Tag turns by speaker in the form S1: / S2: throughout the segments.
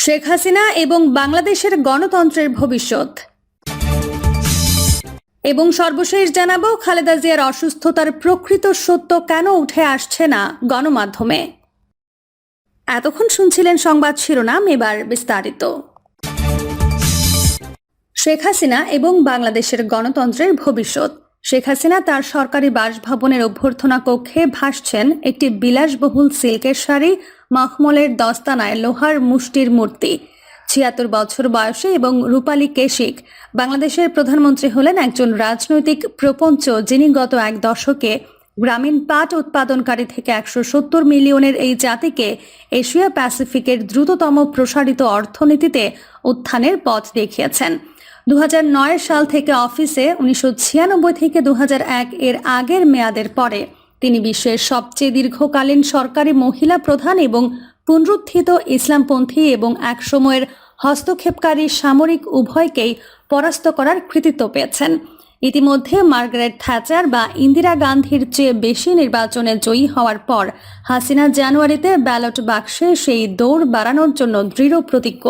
S1: শেখ হাসিনা এবং বাংলাদেশের গণতন্ত্রের ভবিষ্যৎ। এবং সর্বশেষ জানাব, খালেদা জিয়ার অসুস্থতার প্রকৃত সত্য কেন উঠে আসছে না গণমাধ্যমে। এতক্ষণ শুনছিলেন সংবাদ শিরোনাম, এবার বিস্তারিত। শেখ হাসিনা এবং বাংলাদেশের গণতন্ত্রের ভবিষ্যৎ। শেখ হাসিনা তার সরকারি বাসভবনের অভ্যর্থনা কক্ষে ভাসছেন একটি বিলাসবহুল সিল্কের শাড়ি, মখমলের দস্তানায় লোহার মুষ্টির মূর্তি। ছিয়াত্তর বছর বয়সে এবং রূপালী কেশিক। বাংলাদেশের প্রধানমন্ত্রী হলেন একজন রাজনৈতিক প্রপঞ্চ যিনি গত এক দশকে গ্রামীণ পাট উৎপাদনকারী থেকে একশো সত্তর মিলিয়নের এই জাতিকে এশিয়া প্যাসিফিকের দ্রুততম প্রসারিত অর্থনীতিতে উত্থানের পথ দেখিয়েছেন। দু হাজার নয় সাল থেকে অফিসে উনিশশো ছিয়ানব্বই থেকে দু হাজার এক এর আগের মেয়াদের পরে। তিনি বিশ্বের সবচেয়ে দীর্ঘকালীন সরকারি মহিলা প্রধান এবং পুনরুত্থিত ইসলামপন্থী এবং একসময়ের হস্তক্ষেপকারী সামরিক উভয়কেই পরাস্ত করার কৃতিত্ব পেয়েছেন। ইতিমধ্যে মার্গারেট থ্যাচার বা ইন্দিরা গান্ধীর চেয়ে বেশি নির্বাচনে জয়ী হওয়ার পর, হাসিনা জানুয়ারিতে ব্যালট বাক্সে সেই দৌড় বাড়ানোর জন্য দৃঢ় প্রতিজ্ঞ।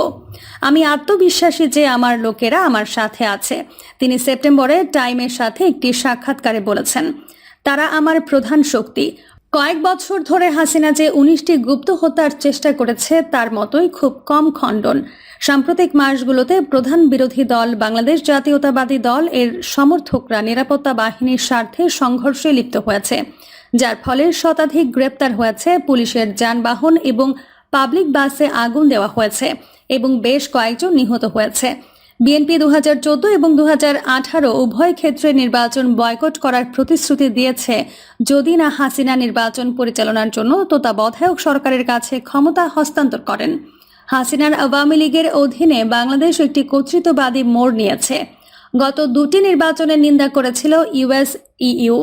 S1: আমি আত্মবিশ্বাসী যে আমার লোকেরা আমার সাথে আছে, তিনি সেপ্টেম্বরে টাইমের সাথে একটি সাক্ষাৎকারে বলেছেন, তারা আমার প্রধান শক্তি। কয়েক বছর ধরে হাসিনা যে উনিশটি গুপ্ত হত্যার চেষ্টা করেছে, তার মতোই খুব কম খণ্ডন। সাম্প্রতিক মাসগুলোতে প্রধান বিরোধী দল, বাংলাদেশ জাতীয়তাবাদী দল, এর সমর্থকরা নিরাপত্তা বাহিনীর স্বার্থে সংঘর্ষে লিপ্ত হয়েছে, যার ফলে শতাধিক গ্রেপ্তার হয়েছে, পুলিশের যানবাহন এবং পাবলিক বাসে আগুন দেওয়া হয়েছে এবং বেশ কয়েকজন নিহত হয়েছে। বিএনপি দু হাজার চোদ্দ এবং দু হাজার আঠারো উভয় ক্ষেত্রে নির্বাচন বয়কট করার প্রতিশ্রুতি দিয়েছে। যদি না হাসিনা নির্বাচন পরিচালনার জন্য তত্ত্বাবধায়ক সরকারের কাছে ক্ষমতা হস্তান্তর করেন। হাসিনার আওয়ামী লীগের অধীনে বাংলাদেশ একটি কর্তৃত্ববাদী মোড় নিয়েছে। গত দুটি নির্বাচনের নিন্দা করেছিল ইউএস ইইউ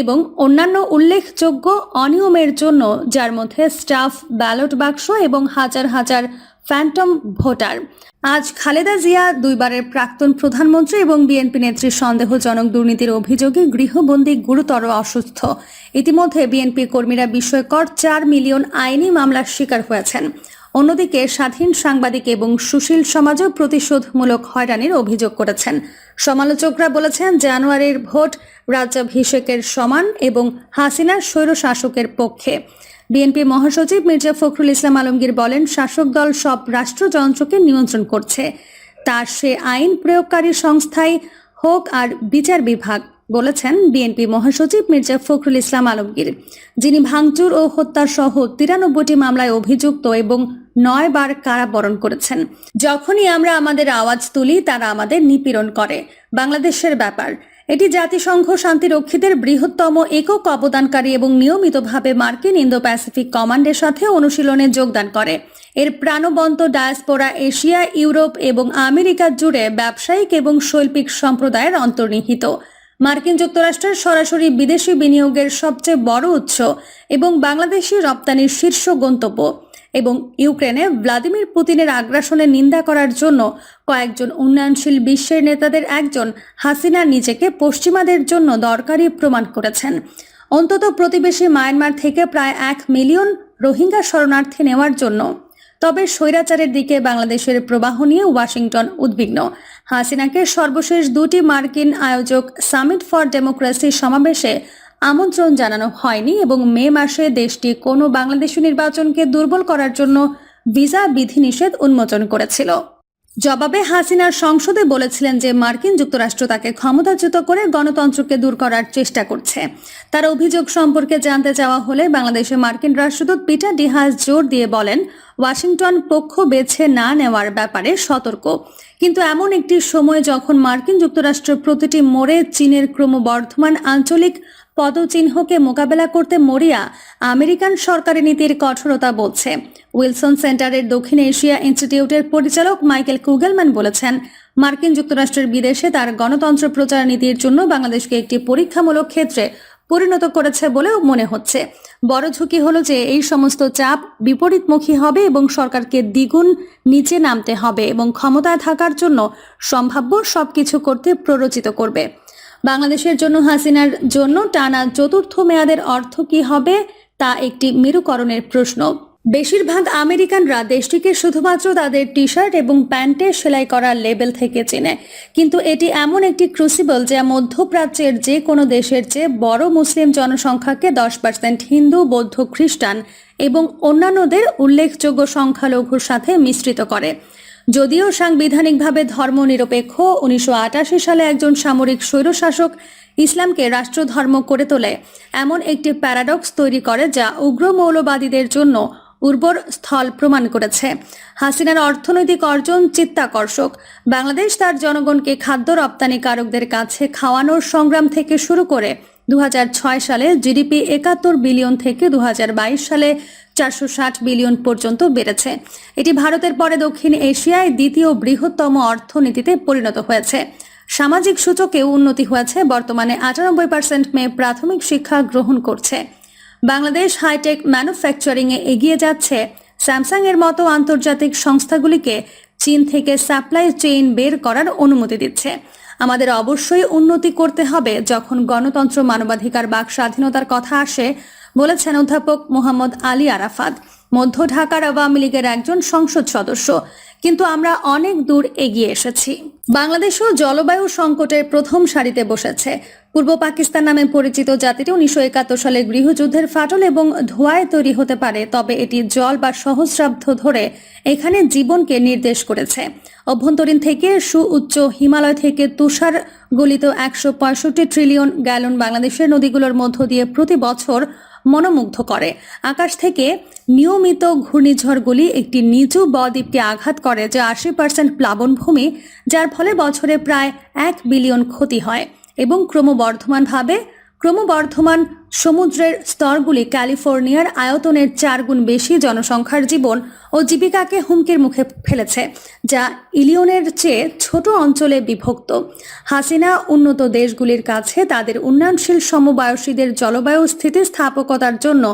S1: এবং অন্যান্য উল্লেখযোগ্য অনিয়মের জন্য যার মধ্যে স্টাফ ব্যালট বাক্স এবং হাজার হাজার ফ্যান্টম ভোটার। আজ খালেদা জিয়া দুইবারের প্রাক্তন প্রধানমন্ত্রী এবং বিএনপি নেত্রীর সন্দেহজনক দুর্নীতির অভিযোগে গৃহবন্দী গুরুতর অসুস্থ। ইতিমধ্যে বিএনপি কর্মীরা বিষয়কর চার মিলিয়ন আইনি মামলার শিকার হয়েছেন। অন্যদিকে স্বাধীন সাংবাদিক এবং সুশীল সমাজও প্রতিশোধমূলক হয়রানির অভিযোগ করেছেন। সমালোচকরা বলেছেন, জানুয়ারির ভোট রাজ্যাভিষেকের সমান এবং হাসিনার স্বৈরশাসকের পক্ষে। বিএনপি মহাসচিব মির্জা ফখরুল ইসলাম আলমগীর বলেন, শাসক দল সব রাষ্ট্রযন্ত্রকে নিয়ন্ত্রণ করছে। তার সে আইন প্রয়োগকারী সংস্থাই হোক আর বিচার বিভাগ বলেছেন বিএনপি মহাসচিব মির্জা ফখরুল ইসলাম আলমগীর, যিনি ভাঙচুর ও হত্যা সহ তিরানব্বইটি মামলায় অভিযুক্ত এবং নয় বার কারাবরণ করেছেন। যখনই আমরা আমাদের আওয়াজ তুলি, তারা আমাদের নিপীড়ন করে। বাংলাদেশের ব্যাপার, এটি জাতিসংঘ শান্তিরক্ষীদের বৃহত্তম একক অবদানকারী এবং নিয়মিতভাবে মার্কিন ইন্দো প্যাসিফিক কমান্ডের সাথে অনুশীলনে যোগদান করে। এর প্রাণবন্ত ডায়াসপোরা এশিয়া, ইউরোপ এবং আমেরিকা জুড়ে ব্যবসায়িক এবং শৈল্পিক সম্প্রদায়ের অন্তর্নিহিত। মার্কিন যুক্তরাষ্ট্রের সরাসরি বিদেশি বিনিয়োগের সবচেয়ে বড় উৎস এবং বাংলাদেশি রপ্তানির শীর্ষ গন্তব্য এবং ইউক্রেনে ভ্লাদিমির পুতিনের আগ্রাসনের নিন্দা করার জন্য কয়েকজন উন্নয়নশীল বিশ্বের নেতাদের একজন হাসিনা নিজেকে পশ্চিমাদের জন্য দরকারি প্রমাণ করেছেন। অন্তত প্রতিবেশী মায়ানমার থেকে প্রায় এক মিলিয়ন রোহিঙ্গা শরণার্থী নেওয়ার জন্য। তবে স্বৈরাচারের দিকে বাংলাদেশের প্রবাহ নিয়ে ওয়াশিংটন উদ্বিগ্ন। হাসিনাকে সর্বশেষ দুটি মার্কিন আয়োজক সামিট ফর ডেমোক্রেসি সমাবেশে আমন্ত্রণ জানানো হয়নি এবং মে মাসে দেশটি কোনো বাংলাদেশি নির্বাচনকে দুর্বল করার জন্য ভিসা বিধিনিষেধ উন্মোচন করেছিল। জবাবে হাসিনার সংসদে বলেছিলেন যে মার্কিন যুক্তরাষ্ট্র তাকে ক্ষমতাচ্যুত করে গণতন্ত্রকে দূর করার চেষ্টা করছে। তার অভিযোগ সম্পর্কে জানতে চাওয়া হলে বাংলাদেশে মার্কিন রাষ্ট্রদূত পিটার ডিহাস জোর দিয়ে বলেন, ওয়াশিংটন পক্ষ বেছে না নেওয়ার ব্যাপারে সতর্ক। কিন্তু এমন একটি সময় যখন মার্কিন যুক্তরাষ্ট্র প্রতিটি মোড়ে চীনের ক্রমবর্ধমান আঞ্চলিক পদচিহ্নকে মোকাবেলা করতে মরিয়া আমেরিকান সরকারি নীতির কঠোরতা বলছে। উইলসন সেন্টারের দক্ষিণ এশিয়া ইনস্টিটিউটের পরিচালক মাইকেল কুগেলম্যান বলেছেন, মার্কিন যুক্তরাষ্ট্রের বিদেশে তার গণতন্ত্র প্রচার নীতির জন্য বাংলাদেশকে একটি পরীক্ষামূলক ক্ষেত্রে পরিণত করেছে বলেও মনে হচ্ছে। বড় ঝুঁকি হলো যে এই সমস্ত চাপ বিপরীতমুখী হবে এবং সরকারকে দ্বিগুণ নিচে নামতে হবে এবং ক্ষমতায় থাকার জন্য সম্ভাব্য সবকিছু করতে প্ররোচিত করবে। বাংলাদেশের জন্য হাসিনার জন্য টানা চতুর্থ মেয়াদের অর্থ কি হবে, তা একটি মেরুকরণের প্রশ্ন। বেশিরভাগ আমেরিকানরা দেশটিকে শুধুমাত্র তাদের টি শার্ট এবং প্যান্টে সেলাই করার লেবেল থেকে চেনে। কিন্তু এটি এমন একটি ক্রুসিবল যা মধ্যপ্রাচ্যের যে কোনো দেশের চেয়ে বড় মুসলিম জনসংখ্যাকে দশ পার্সেন্ট হিন্দু, বৌদ্ধ, খ্রিস্টান এবং অন্যান্যদের উল্লেখযোগ্য সংখ্যালঘুর সাথে মিশ্রিত করে। যদিও সাংবিধানিকভাবে ধর্মনিরপেক্ষ, উনিশশো আটাশি সালে একজন সামরিক স্বৈরশাসক ইসলামকে রাষ্ট্রধর্ম করে তোলে। এমন একটি প্যারাডক্স তৈরি করে যা উগ্র মৌলবাদীদের জন্য উর্বর স্থল প্রমাণ করেছে। হাসিনার অর্থনৈতিক অর্জন চিত্তাকর্ষক। বাংলাদেশ তার জনগণকে খাদ্য রপ্তানিকারকদের কাছে খাওয়ানোর সংগ্রাম থেকে শুরু করে দু হাজার ছয় সালে জিডিপি একাত্তর বিলিয়ন থেকে দুহাজার বাইশ সালে চারশো ষাট বিলিয়ন পর্যন্ত বেড়েছে। এটি ভারতের পরে দক্ষিণ এশিয়ায় দ্বিতীয় বৃহত্তম অর্থনীতিতে পরিণত হয়েছে। সামাজিক সূচকেও উন্নতি হয়েছে। বর্তমানে আটানব্বই পার্সেন্ট মেয়ে প্রাথমিক শিক্ষা গ্রহণ করছে। বাংলাদেশ হাইটেক ম্যানুফ্যাকচারিংয়ে এগিয়ে যাচ্ছে। স্যামসাং এর মতো আন্তর্জাতিক সংস্থাগুলিকে চীন থেকে সাপ্লাই চেইন বের করার অনুমতি দিচ্ছে। আমাদের অবশ্যই উন্নতি করতে হবে, যখন গণতন্ত্র মানবাধিকার বাক স্বাধীনতার কথা আসে, বলেছেন অধ্যাপক মোহাম্মদ আলী আরাফাত। মধ্য ঢাকার আওয়ামী লীগের একজন সংসদ সদস্য। কিন্তু আমরা অনেক দূর এগিয়ে এসেছি। বাংলাদেশও জলবায়ু সংকটের প্রথম সারিতে বসেছে। পূর্ব পাকিস্তান নামে পরিচিত জাতিটি উনিশশো একাত্তর সালে গৃহযুদ্ধের ফাটল এবং ধোঁয়ায় তৈরি হতে পারে, তবে এটি জল বা সহস্রাব্দ ধরে এখানে জীবনকে নির্দেশ করেছে। অভ্যন্তরীণ থেকে সুউচ্চ হিমালয় থেকে তুষার গলিত একশো পঁয়ষট্টি ট্রিলিয়ন গ্যালন বাংলাদেশের নদীগুলোর মধ্য দিয়ে প্রতি বছর মনোমুগ্ধ করে। আকাশ থেকে নিয়মিত ঘূর্ণিঝড়গুলি একটি নিচু বদ্বীপকে আঘাত করে যা আশি পার্সেন্ট প্লাবনভূমি যার ফলে বছরে প্রায় এক বিলিয়ন ক্ষতি হয়। এবং ক্রমবর্ধমানভাবে ক্রমবর্ধমান সমুদ্রের স্তরগুলি ক্যালিফোর্নিয়ার আয়তনের চার গুণ বেশি জনসংখ্যার জীবন ও জীবিকাকে হুমকির মুখে ফেলেছে, যা ইলিয়নের চেয়ে ছোট অঞ্চলে বিভক্ত। হাসিনা উন্নত দেশগুলির কাছে তাদের উন্নয়নশীল সমবয়সীদের জলবায়ু স্থিতিস্থাপকতার জন্য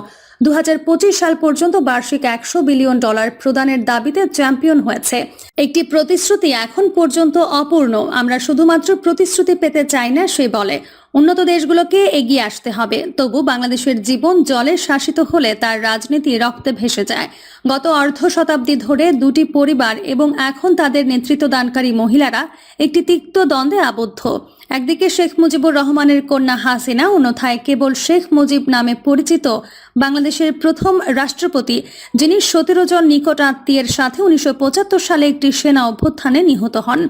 S1: দু হাজার পঁচিশ সাল পর্যন্ত বার্ষিক একশো বিলিয়ন ডলার প্রদানের দাবিতে চ্যাম্পিয়ন হয়েছে। একটি প্রতিশ্রুতি এখন পর্যন্ত অপূর্ণ। আমরা শুধুমাত্র প্রতিশ্রুতি পেতে চাই না, সে বলে। উন্নত দেশগুলোকে এগিয়ে আসতে হবে। তবু বাংলাদেশের জীবন জলে শাসিত হলে তার রাজনীতি রক্তে ভেসে যায়। গত অর্ধ শতাব্দী ধরে দুটি পরিবার এবং এখন তাদের নেতৃত্ব দানকারী মহিলারা একটি তিক্ত দ্বন্দ্বে আবদ্ধ। একদিকে শেখ মুজিবুর রহমানের কন্যা হাসিনা, অন্যথায় কেবল শেখ মুজিব নামে পরিচিত বাংলাদেশের প্রথম রাষ্ট্রপতি, যিনি সতেরো জন নিকট আত্মীয়ের সাথে উনিশশো পঁচাত্তর সালে একটি সেনা অভ্যুত্থানে নিহত হন।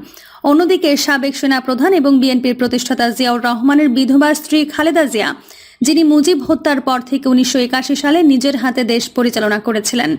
S1: অন্যদিকে সাবেক সেনাপ্রধান এবং বিএনপির প্রতিষ্ঠাতা জিয়াউর রহমানের বিধবা স্ত্রী খালেদা জিয়া, যিনি মুজিব হত্যার পর থেকে উনিশশো একাশি সালে নিজের হাতে দেশ পরিচালনা করেছিলেন।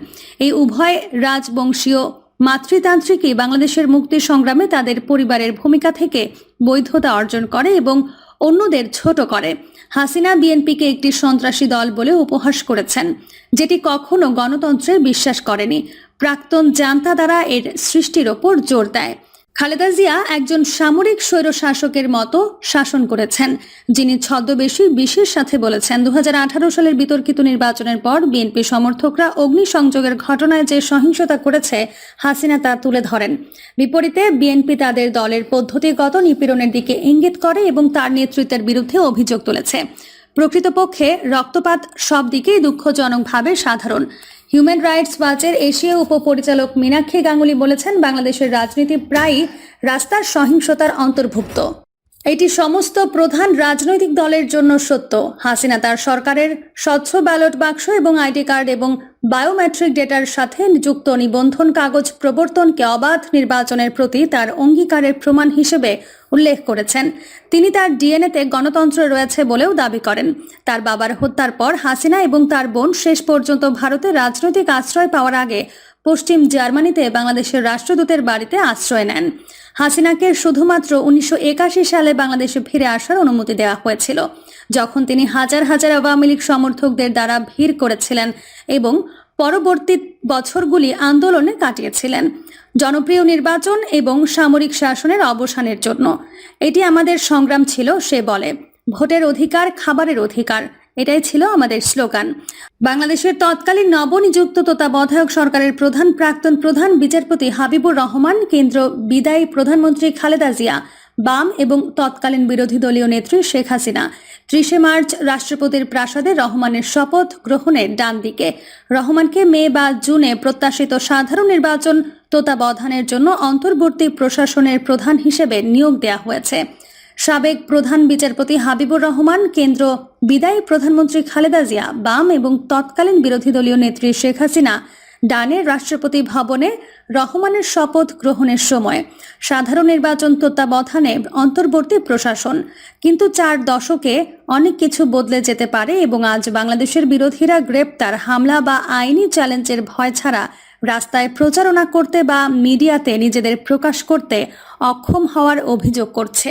S1: এই উভয় রাজবংশীয় মাতৃতান্ত্রিকই বাংলাদেশের মুক্তি সংগ্রামে তাদের পরিবারের ভূমিকা থেকে বৈধতা অর্জন করে এবং অন্যদের ছোট করে। হাসিনা বিএনপিকে একটি সন্ত্রাসী দল বলে উপহাস করেছেন, যেটি কখনো গণতন্ত্রে বিশ্বাস করেনি। প্রাক্তন জান্তা দ্বারা এর সৃষ্টির ওপর জোর দেয়। খালেদা জিয়া একজন সামরিক স্বৈরশাসকের মতো শাসন করেছেন, যিনি ছদ্মবেশী বিশের সাথে বলেছেন, দুহাজার আঠারো সালের বিতর্কিত নির্বাচনের পর বিএনপি সমর্থকরা অগ্নিসংযোগের ঘটনায় যে সহিংসতা করেছে, হাসিনা তা তুলে ধরেন। বিপরীতে বিএনপি তাদের দলের পদ্ধতিগত নিপীড়নের দিকে ইঙ্গিত করে এবং তার নেতৃত্বের বিরুদ্ধে অভিযোগ তুলেছে। প্রকৃতপক্ষে রক্তপাত সব দিকেই দুঃখজনকভাবে সাধারণ। হিউম্যান রাইটস ওয়াচের এশিয়া উপপরিচালক মীনাক্ষী গাঙ্গুলি বলেছেন বাংলাদেশের রাজনীতি প্রায়ই রাস্তার সহিংসতার অন্তর্ভুক্ত। এটি সমস্ত প্রধান রাজনৈতিক দলের জন্য সত্য। হাসিনা তার সরকারের স্বচ্ছ ব্যালট বাক্স এবং আইডি কার্ড এবং বায়োমেট্রিক ডেটার সাথে যুক্ত নিবন্ধন কাগজ প্রবর্তনকে অবাধ নির্বাচনের প্রতি তার অঙ্গীকারের প্রমাণ হিসেবে উল্লেখ করেছেন। তিনি তার ডিএনএতে গণতন্ত্র রয়েছে বলেও দাবি করেন। তার বাবার হত্যার পর হাসিনা এবং তার বোন শেষ পর্যন্ত ভারতে রাজনৈতিক আশ্রয় পাওয়ার আগে পশ্চিম জার্মানিতে বাংলাদেশের রাষ্ট্রদূতের বাড়িতে আশ্রয় নেন। হাসিনাকে শুধুমাত্র উনিশশো একাশি সালে বাংলাদেশে ফিরে আসার অনুমতি দেওয়া হয়েছিল, যখন তিনি হাজার হাজার আওয়ামী লীগ সমর্থকদের দ্বারা ভিড় করেছিলেন এবং পরবর্তী বছরগুলি আন্দোলনে কাটিয়েছিলেন। জনপ্রিয় নির্বাচন এবং সামরিক শাসনের অবসানের জন্য। এটি আমাদের সংগ্রাম ছিল, সে বলে। ভোটের অধিকার, খাবারের অধিকার। এটাই ছিল আমাদের স্লোগান। বাংলাদেশের তৎকালীন নবনিযুক্ত তত্ত্বাবধায়ক সরকারের প্রধান প্রাক্তন প্রধান বিচারপতি হাবিবুর রহমান, কেন্দ্র বিদায়ী প্রধানমন্ত্রী খালেদা জিয়া, বাম এবং তৎকালীন বিরোধী দলীয় নেত্রী শেখ হাসিনা। ত্রিশে মার্চ রাষ্ট্রপতির প্রাসাদে রহমানের শপথ গ্রহণের ডান দিকে। রহমানকে মে বা জুনে প্রত্যাশিত সাধারণ নির্বাচন তত্ত্বাবধানের জন্য অন্তর্বর্তী প্রশাসনের প্রধান হিসেবে নিয়োগ দেওয়া হয়েছে। সাবেক প্রধান বিচারপতি হাবিবুর রহমান, কেন্দ্র বিদায়ী প্রধানমন্ত্রী খালেদা জিয়া বাম এবং তৎকালীন বিরোধী দলীয় নেত্রী শেখ হাসিনা ডানের রাষ্ট্রপতি ভবনে রহমানের শপথ গ্রহণের সময় সাধারণ নির্বাচন তত্ত্বাবধানে অন্তর্বর্তী প্রশাসন। কিন্তু চার দশকে অনেক কিছু বদলে যেতে পারে এবং আজ বাংলাদেশের বিরোধীরা গ্রেপ্তার, হামলা বা আইনি চ্যালেঞ্জের ভয় ছাড়া রাস্তায় প্রচারণা করতে বা মিডিয়াতে নিজেদের প্রকাশ করতে অক্ষম হওয়ার অভিযোগ করছে।